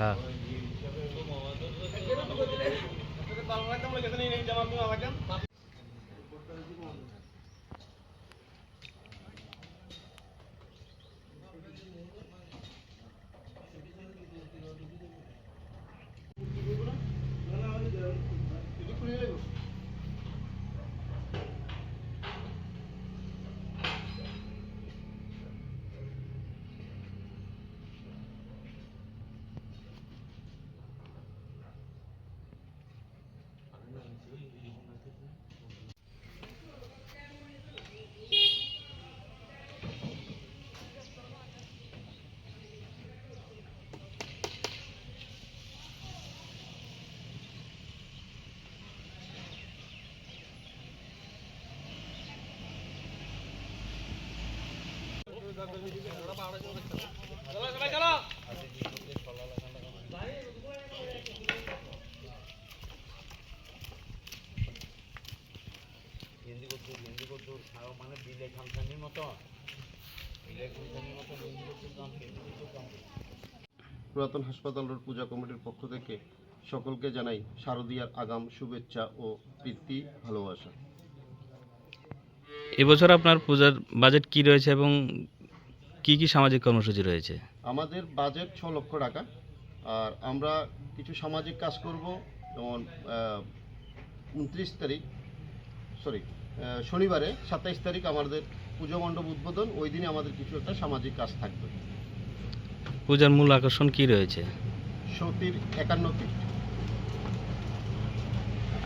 হ্যাঁ। পুরাতন হাসপাতাল রোড পূজা কমিটির পক্ষ থেকে সকলকে জানাই শারদীয়ার আগাম শুভেচ্ছা ও প্রীতি ভালোবাসা। এবছর আপনার পূজার বাজেট কি রয়েছে এবং কি কি সামাজিক কর্মসূচি রয়েছে? আমাদের বাজেট ছ লক্ষ টাকা। আর আমরা কিছু সামাজিক কাজ করব যেমন উনত্রিশ তারিখ সরি শনিবারে সাতাইশ তারিখ আমাদের পুজো মণ্ডপ উদ্বোধন। ওই দিনে আমাদের কিছু একটা সামাজিক কাজ থাকবে। পূজার মূল আকর্ষণ কি রয়েছে? সতীর একান্ন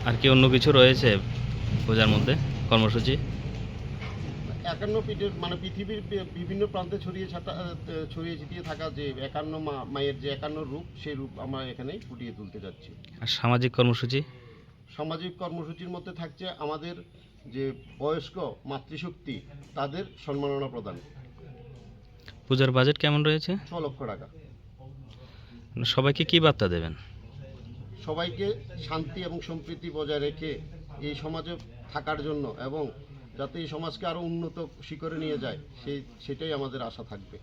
আর কি অন্য কিছু রয়েছে পূজার মধ্যে কর্মসূচি? একান্ন মানে পৃথিবীর বিভিন্ন প্রান্তে ছড়িয়ে ছাটা ছড়িয়ে ছিটিয়ে থাকা যে একান্ন মা- মায়ের যে একান্ন রূপ সেই রূপ আমরা এখানে ফুটিয়ে তুলতে যাচ্ছি। আর সামাজিক কর্মসূচি? সামাজিক কর্মসূচির মধ্যে থাকছে আমাদের যে বয়স্ক মাতৃশক্তি তাদের সম্মাননা প্রদান। পূজার বাজেট কেমন রয়েছে? ছ লক্ষ টাকা। মানে সবাইকে কি বার্তা দেবেন? সবাইকে শান্তি এবং সম্প্রীতি বজায় রেখে এই সমাজে থাকার জন্য এবং যাতে এই সমাজকে আরও উন্নত শিখরে নিয়ে যায় সেই সেটাই আমাদের আশা থাকবে।